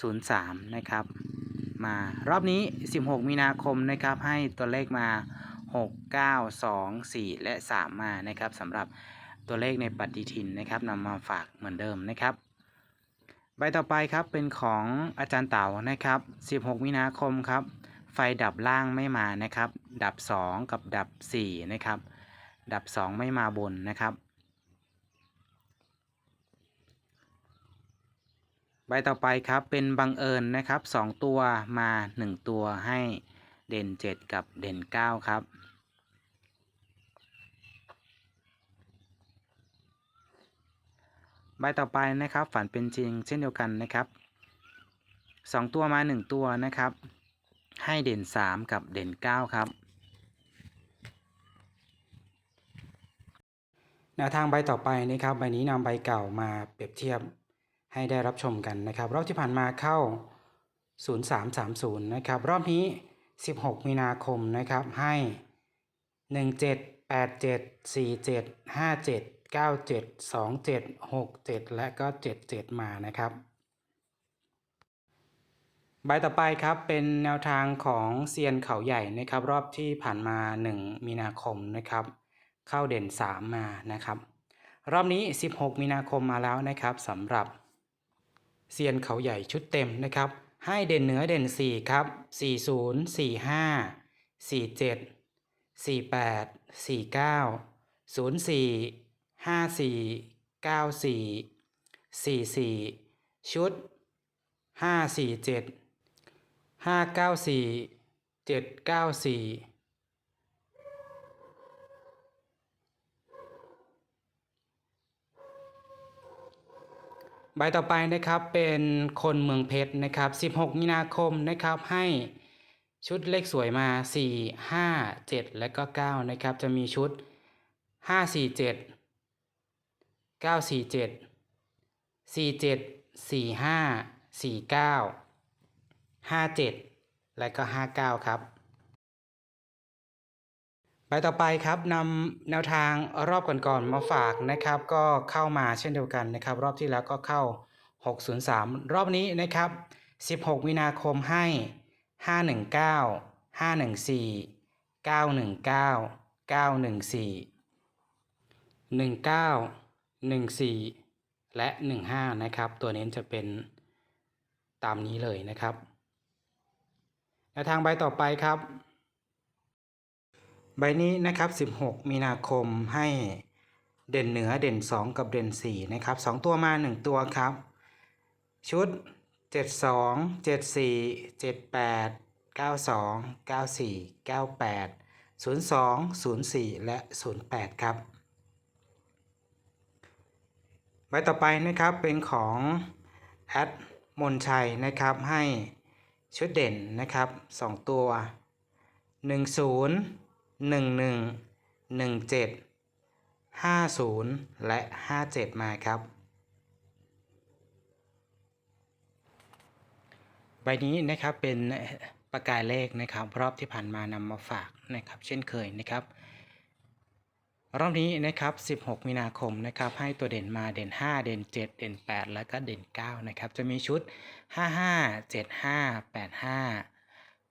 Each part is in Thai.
03 นะครับ มารอบนี้ 16 มีนาคมนะครับ ให้ตัวเลขมา 6 9 2 4 และ 3 มานะครับสำหรับตัวเลขในปฏิทินนะครับนำมาฝากเหมือนเดิมนะครับใบต่อไปครับเป็นของอาจารย์เต๋านะครับ 16 มีนาคมครับ ไฟดับล่างไม่มานะครับ ดับ 2 กับดับ 4 นะครับ ดับ 2 ไม่มาบนนะครับ บต่อไปครับเป็นบังเอิญนะครับ 2 ตัวมา 1 ตัวให้เด่น 7 กับเด่น 9 ครับ ใบต่อไปนะครับ ฝันเป็นจริงเช่นเดียวกันนะครับ 2 ตัวมา 1 ตัวนะครับ ให้เด่น 3 กับเด่น 9 ครับแนวทางใบต่อไปนะครับใบนี้นำใบเก่ามาเปรียบเทียบ ให้ได้รับชมกันนะครับ รอบที่ผ่านมาเข้า 0330 นะครับ รอบนี้ 16 มีนาคมนะครับให้ 17 87 47 57 97 27 67 และก็ 77 มานะครับใบต่อไปครับเป็นแนวทางของเซียนเขาใหญ่นะครับ รอบที่ผ่านมา 1 มีนาคมนะครับ เข้าเด่น 3 มานะครับ รอบนี้ 16 มีนาคมมาแล้วนะครับสำหรับ เซียนเขาใหญ่ชุดเต็มนะครับ ให้เด่นเหนือเด่น 4 ครับ 40 45 47 48 49 04 54 94 44 ชุด 547 594 794 ใบต่อไปนะครับเป็นคนเมืองเพชรนะครับ 16 มีนาคมนะครับให้ชุดเลขสวยมา 4 5 7 และก็ 9 นะครับ จะมีชุด 5 4 7 9 4 7 4 7 4 5 4 9 5 7 และก็ 59 ครับ ใบต่อไปครับนำแนวทางรอบก่อนๆมาฝากนะครับ ก็เข้ามาเช่นเดียวกันนะครับ รอบที่แล้วก็เข้า 603 รอบนี้นะครับ 16 มีนาคมให้ 519 514 919 914 19 14 และ 15 นะครับ ตัวเน้นจะเป็นตามนี้เลยนะครับแนวทางใบต่อไปครับ ใบนี้นะครับ 16 มีนาคมให้เด่นเหนือเด่น 2 กับเด่น 4 นะครับ 2 ตัวมา 1 ตัวครับ ชุด 72 74 78 92 94 98 02 04 และ 08 ครับ ใบต่อไปนะครับเป็นของแอดมนชัยนะครับให้ชุดเด่นนะครับ 2 ตัว 10 หนึ่งหนึ่งหนึ่งเจ็ดห้าศูนย์และห้าเจ็ดมาครับ ใบนี้นะครับเป็นประกายเลขนะครับ รอบที่ผ่านมานำมาฝากนะครับ เช่นเคยนะครับรอบนี้นะครับ 16 มีนาคมนะครับ ให้ตัวเด่นมาเด่น 5 เด่น 7 เด่น 8 แล้วก็เด่น 9 นะครับ จะมีชุด 55 75 85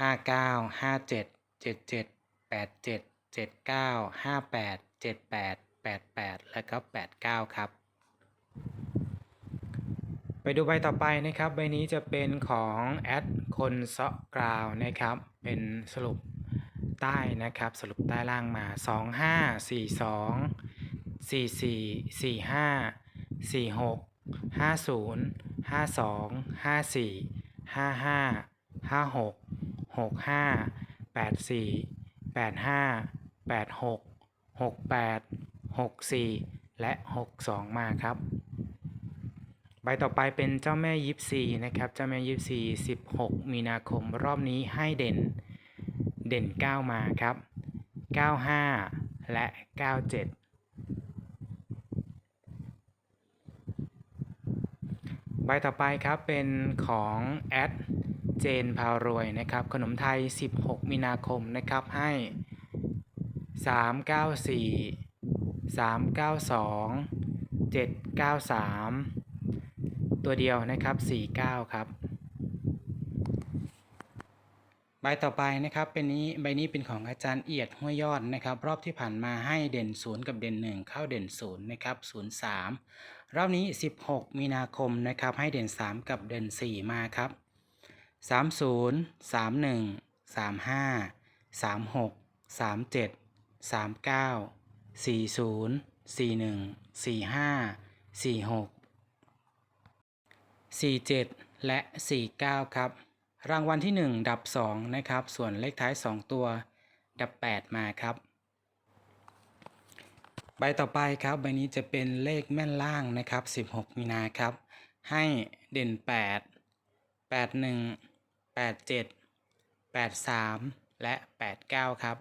59 57 77 แปดเจ็ดเจ็ดเก้าห้าแปดเจ็ดแปดแปดแปดและก็แปดเก้าครับ ไปดูใบต่อไปนะครับ ใบนี้จะเป็นของแอดคนเซาะกราวนะครับ เป็นสรุปใต้นะครับ สรุปใต้ล่างมา 2542 44 45 46 50 52 54 55 56 65 84 แปดห้าแปดหกหกแปดหกสี่และหกสองมาครับ ใบต่อไปเป็นเจ้าแม่ยิปซีนะครับ เจ้าแม่ยิปซี16มีนาคมรอบนี้ให้เด่นเด่น9มาครับ95และ97ใบต่อไปครับเป็นของแอด เจนพารวยนะครับ ขนมไทย 16 มีนาคมนะครับให้ 394 392 793 ตัวเดียวนะครับ 49 ครับ ใบต่อไปนะครับเป็นนี้ใบนี้เป็นของอาจารย์เอียดห้วยยอดนะครับ รอบที่ผ่านมาให้เด่น 0 กับเด่น 1 เข้าเด่น 0 นะครับ 03 รอบนี้ 16 มีนาคมนะครับให้เด่น 3 กับเด่น 4 มาครับ 30 31 35 36 37 39 40 41 45 46 47และ49ครับ รางวัลที่1ดับ2นะครับ ส่วนเลขท้าย2ตัวดับ8มาครับ ใบต่อไปครับ ใบนี้จะเป็นเลขแม่นล่างนะครับ16มีนาครับ ให้เด่น 8 7 83 และ 89 ครับ